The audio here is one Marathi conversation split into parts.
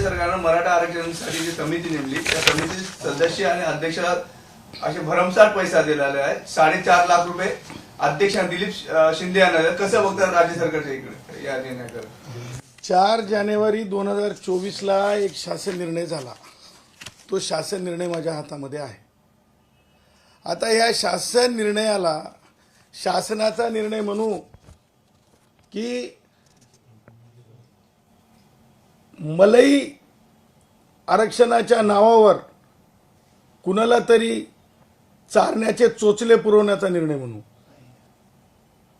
सरकारनं मराठा आरक्षणासाठी जी समिती नेमली त्या समितीचे सदस्य आणि अध्यक्ष असे भरमसाठ पैसा दिलेले आहे साडेचार लाख रुपये अध्यक्ष दिलीप शिंदे यांना. कसं बघतात राज्य सरकारच्या इकडे? या निर्णयाकडे. चार जानेवारी दोन हजार चोवीसला एक शासन निर्णय झाला. तो शासन निर्णय माझ्या हातामध्ये आहे. आता या शासन निर्णयाला शासनाचा निर्णय म्हणू की मलई आरक्षणाच्या नावावर कुणाला तरी चारण्याचे चोचले पुरवण्याचा निर्णय म्हणू.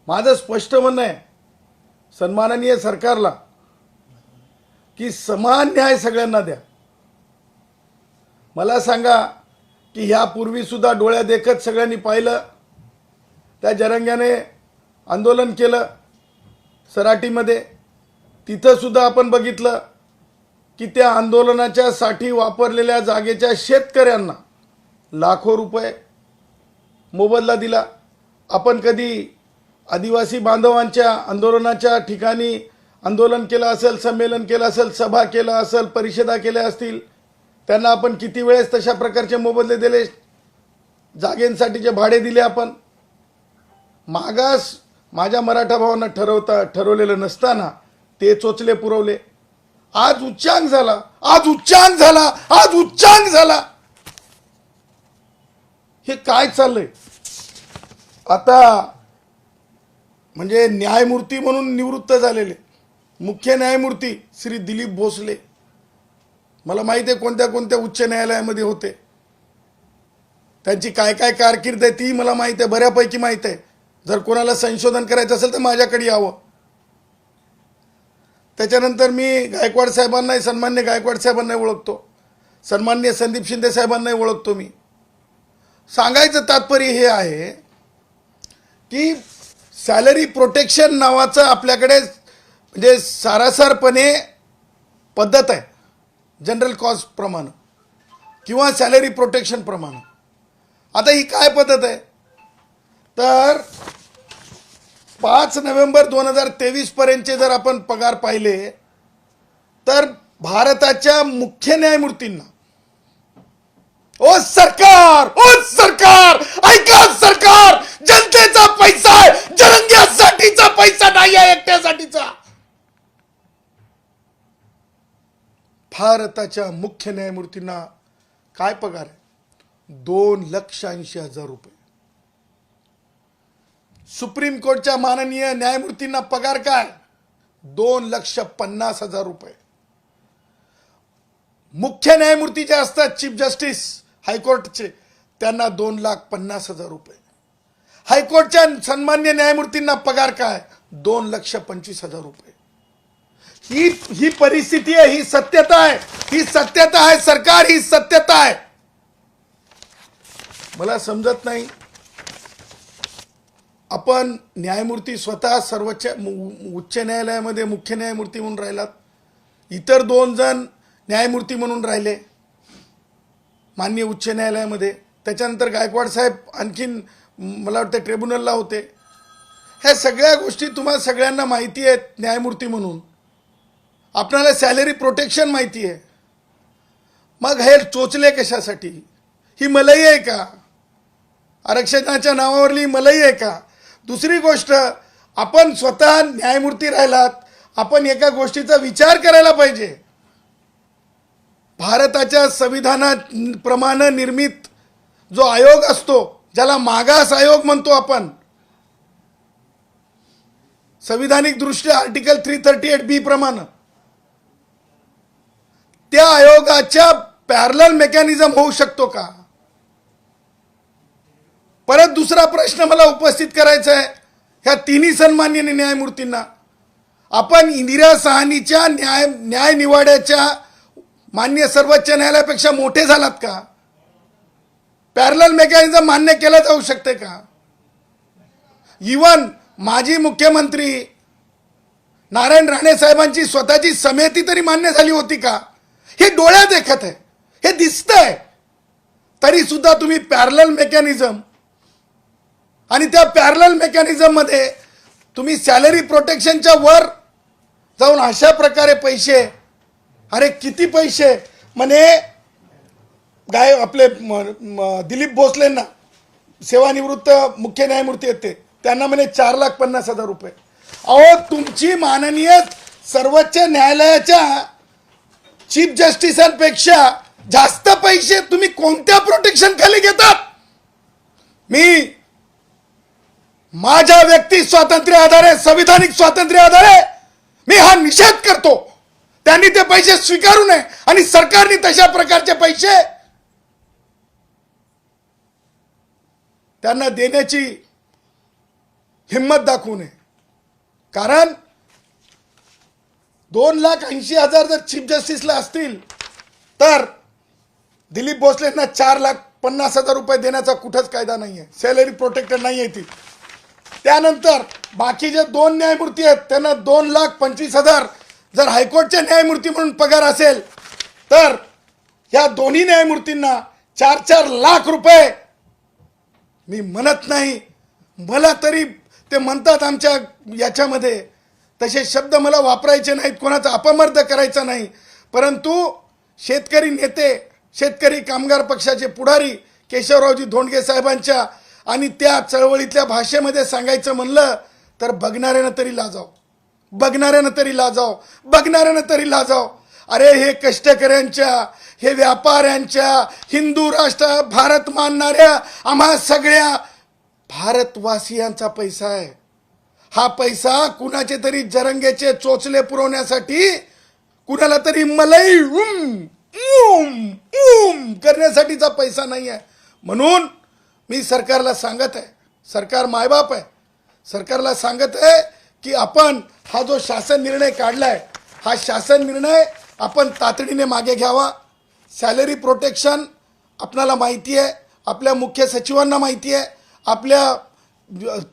माझं स्पष्ट म्हणणं आहे सन्माननीय सरकारला की समान न्याय सगळ्यांना द्या. मला सांगा की ह्यापूर्वी सुद्धा डोळ्या देखत सगळ्यांनी पाहिलं त्या जरंग्याने आंदोलन केलं सराटीमध्ये. तिथंसुद्धा आपण बघितलं की त्या आंदोलनाच्यासाठी वापरलेल्या जागेच्या शेतकऱ्यांना लाखो रुपये मोबदला दिला. आपण कधी आदिवासी बांधवांच्या आंदोलनाच्या ठिकाणी आंदोलन केलं असेल संमेलन केलं असेल सभा केलं असेल परिषदा केल्या असतील त्यांना आपण किती वेळेस तशा प्रकारचे मोबदले दिले? जागेंसाठीचे भाडे दिले आपण. मागास माझ्या मराठा भावांना ठरवता ठरवलेलं नसताना ते चोचले पुरवले. आज उच्चांक झाला आज उच्चांक झाला आज उच्चांक झाला. हे काय चाललंय? आता म्हणजे न्यायमूर्ती म्हणून निवृत्त झालेले. मुख्य न्यायमूर्ती श्री दिलीप भोसले. मला माहिती आहे कोणत्या कोणत्या उच्च न्यायालयामध्ये होते. त्यांची काय काय कारकीर्द आहे ती मला माहिती आहे बऱ्यापैकी माहिती आहे. जर कोणाला संशोधन करायचं असेल तर माझ्याकडे यावं. त्याच्यानंतर मी गायकवाड साहेबांनाही सन्मान्य गायकवाड साहेबांनाही ओळखतो. सन्मान्य संदीप शिंदे साहेबांनाही ओळखतो मी. सांगायचं तात्पर्य हे आहे की सॅलरी प्रोटेक्शन नावाचं आपल्याकडे म्हणजे सारासारपणे पद्धत आहे. जनरल कॉस्ट प्रमाण किंवा सॅलरी प्रोटेक्शन प्रमाण. आता ही काय पद्धत आहे? तर पाच नोव्हेंबर दोन हजार तेवीस पर्यंतचे जर आपण पगार पाहिले तर भारताच्या मुख्य न्यायमूर्तींना ओ सरकार ओ सरकार ऐका सरकार जनतेचा पैसा आहे जरंग्यासाठीचा पैसा नाही आहे एकट्यासाठीचा. भारताच्या मुख्य न्यायमूर्तींना काय पगार आहे? दोन लक्ष ऐंशी हजार रुपये. सुप्रीम कोर्टच्या माननीय न्यायमूर्तींना पगार काय? दोन लक्ष पन्नास हजार रुपये. मुख्य न्यायमूर्ती जे असतात चीफ जस्टिस हायकोर्टचे त्यांना दोन लाख पन्नास हजार रुपये. हायकोर्टच्या सन्मान्य न्यायमूर्तींना पगार काय? दोन लक्ष पंचवीस हजार रुपये. ही ही परिस्थिती आहे ही सत्यता आहे. ही सत्यता आहे सरकार ही सत्यता आहे. मला समजत नाही. आपण न्यायमूर्ती स्वतः सर्वोच्च उच्च न्यायालयामध्ये मुख्य न्यायमूर्ती म्हणून राहिलात. इतर दोन जण न्यायमूर्ती म्हणून राहिले. मान्य उच्च न्यायालयामध्ये. त्याच्यानंतर गायकवाड साहेब आणखीन मला वाटतं ट्रिब्युनलला होते. ह्या सगळ्या गोष्टी तुम्हाला सगळ्यांना माहिती आहेत न्यायमूर्ती म्हणून. आपणाला सॅलरी प्रोटेक्शन माहिती आहे. मग हे चोचले कशासाठी? ही मलई आहे का? आरक्षणाच्या नावावरली मलई आहे का? दुसरी गोष्ट आपण स्वतः न्यायमूर्ती राहिलात आपण एका गोष्टीचा विचार करायला पाहिजे. भारताच्या संविधानाप्रमाणे निर्मित जो आयोग असतो ज्याला मागास आयोग म्हणतो आपण संविधानिक दृष्ट्या article three thirty eight B प्रमाणे त्या आयोगाच्या पॅरल मेकॅनिझम होऊ शकतो का? दुसरा प्रश्न मला उपस्थित करायचा आहे. ह्या तिन्ही सन्मान्य न्यायमूर्तींना. आपण इंदिरा सहानीच्या न्याय न्याय निवाड्याच्या मान्य सर्वोच्च न्यायालयापेक्षा मोठे झालात का? पॅरल मेकॅनिझम मान्य केलं जाऊ शकते का? इवन माजी मुख्यमंत्री नारायण राणे साहेबांची स्वतःची समिती तरी मान्य झाली होती का? हे डोळ्या देखत आहे. हे दिसतंय. तरी सुद्धा तुम्ही पॅरल मेकॅनिझम आणि त्या पॅरल मेकॅनिझममध्ये तुम्ही सॅलरी प्रोटेक्शनच्या वर जाऊन अशा प्रकारे पैसे अरे किती पैसे? म्हणे गाय आपले दिलीप भोसलेंना सेवानिवृत्त मुख्य न्यायमूर्ती येते त्यांना म्हणे चार लाख पन्नास हजार रुपये. अहो तुमची माननीय सर्वोच्च न्यायालयाच्या चीफ जस्टिसांपेक्षा जास्त पैसे तुम्ही कोणत्या प्रोटेक्शन खाली घेतात? मी माझ्या व्यक्ती स्वातंत्र्य आधारे संविधानिक स्वातंत्र्य आधारे मी हा निषेध करतो. त्यांनी ते पैसे स्वीकारू नये आणि सरकारने तशा प्रकारचे पैसे त्यांना देण्याची हिंमत दाखवू नये. कारण दोन लाख ऐंशी हजार जर चीफ जस्टिसला असतील तर दिलीप भोसलेंना चार लाख पन्नास हजार रुपये देण्याचा कुठंच कायदा नाही आहे सॅलरी प्रोटेक्टेड नाही आहे ती. त्यानंतर बाकीचे दोन न्यायमूर्ती आहेत त्यांना दोन लाख पंचवीस हजार जर हायकोर्टचे न्यायमूर्ती म्हणून पगार असेल तर या दोन्ही न्यायमूर्तींना चार चार लाख रुपये मी म्हणत नाही. मला तरी ते म्हणतात आमच्या याच्यामध्ये तसे शब्द मला वापरायचे नाहीत कोणाचा अपमर्द करायचा नाही. परंतु शेतकरी नेते शेतकरी कामगार पक्षाचे पुढारी केशवरावजी धोंडगे साहेबांच्या आणि त्या चळवळीतल्या भाषेमध्ये सांगायचं म्हणलं तर बघणाऱ्यानं तरी लाजाव. बघणाऱ्यानं तरी लाजाव. बघणाऱ्यानं तरी लाजाव. अरे हे कष्टकऱ्यांच्या हे व्यापाऱ्यांच्या हिंदू राष्ट्र भारत मानणाऱ्या आम्हा सगळ्या भारतवासियांचा पैसा आहे. हा पैसा कुणाचे तरी जरंगेचे चोचले पुरवण्यासाठी कुणाला तरी मलई उम उम उम करण्यासाठीचा पैसा नाही आहे. म्हणून मी सरकारला सांगत आहे. सरकार मायबाप आहे. सरकारला सांगत आहे की आपण हा जो शासन निर्णय काढला आहे हा शासन निर्णय आपण तातडीने मागे घ्यावा. सॅलरी प्रोटेक्शन आपणाला माहिती आहे. आपल्या मुख्य सचिवांना माहिती आहे. आपल्या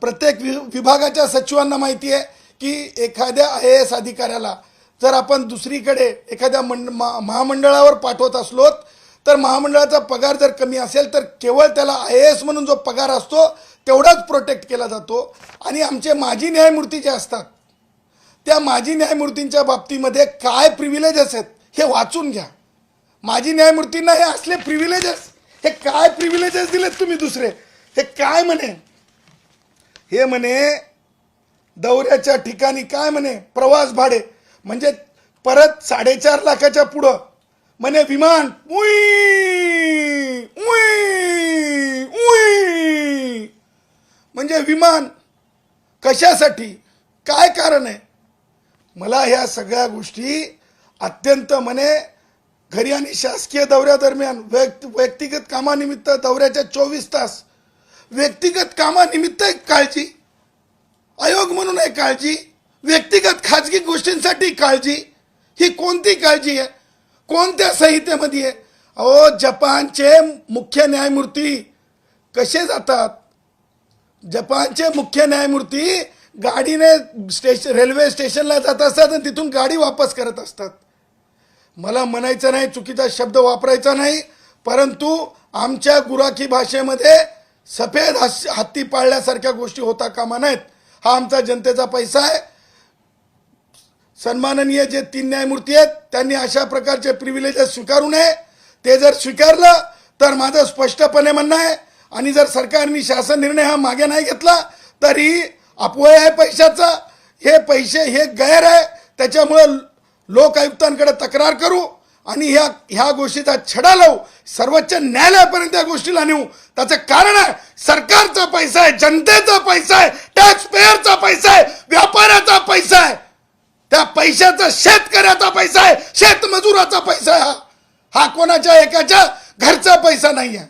प्रत्येक वि विभागाच्या सचिवांना माहिती आहे की एखाद्या आय ए एस अधिकाऱ्याला जर आपण दुसरीकडे एखाद्या मंड महामंडळावर पाठवत असलोत तर महामंडळाचा पगार जर कमी असेल तर केवळ त्याला आय ए एस म्हणून जो पगार असतो तेवढाच प्रोटेक्ट केला जातो. आणि आमचे माजी न्यायमूर्ती जे असतात त्या माजी न्यायमूर्तींच्या बाबतीमध्ये काय प्रिव्हिलेजेस आहेत हे वाचून घ्या. माजी न्यायमूर्तींना हे असले प्रिव्हिलेजेस हे काय प्रिव्हिलेजेस दिलेत तुम्ही दुसरे? हे काय म्हणे? हे म्हणे दौऱ्याच्या ठिकाणी काय म्हणे? प्रवास भाडे. म्हणजे परत साडेचार लाखाच्या पुढं म्हणे विमान उई, उई, उई. म्हणजे विमान कशासाठी? काय कारण आहे? मला ह्या सगळ्या गोष्टी अत्यंत म्हणे घरी आणि शासकीय दौऱ्यादरम्यान व्यक्त व्यक्तिगत कामानिमित्त दौऱ्याच्या चोवीस तास व्यक्तिगत कामानिमित्त एक काळजी आयोग म्हणून एक काळजी व्यक्तिगत खाजगी गोष्टींसाठी काळजी ही कोणती काळजी आहे? कोणत्या संहितेमध्ये? आहे अहो जपानचे मुख्य न्यायमूर्ती कसे जातात? जपानचे मुख्य न्यायमूर्ती गाडीने स्टेशन रेल्वे स्टेशनला जात असतात आणि तिथून गाडी वापस करत असतात. मला म्हणायचं नाही चुकीचा शब्द वापरायचा नाही परंतु आमच्या गुराखी भाषेमध्ये सफेद हत्ती पाळल्यासारख्या गोष्टी होता कामा नाहीत हा आमचा जनतेचा पैसा आहे. सन्माननीय जे तीन न्यायमूर्ती आहेत त्यांनी अशा प्रकारचे प्रिव्हिलेजेस स्वीकारू नये. ते जर स्वीकारलं तर माझं स्पष्टपणे म्हणणं आहे आणि जर सरकारने शासन निर्णय हा मागे नाही घेतला तरी अपवय आहे पैशाचा. हे पैसे हे गैर आहे. त्याच्यामुळं लोक आयुक्तांकडे तक्रार करू आणि ह्या ह्या गोष्टीचा छडा लावू. सर्वोच्च न्यायालयापर्यंत या गोष्टीला नेऊ. त्याचं कारण आहे सरकारचा पैसा आहे जनतेचा पैसा आहे टॅक्स पेअरचा पैसा आहे व्यापाऱ्याचा पैसा आहे. त्या पैशाचा शेतकऱ्याचा पैसा आहे शेतमजुराचा पैसा आहे. हा हा कोणाच्या एकाच्या घरचा पैसा नाही आहे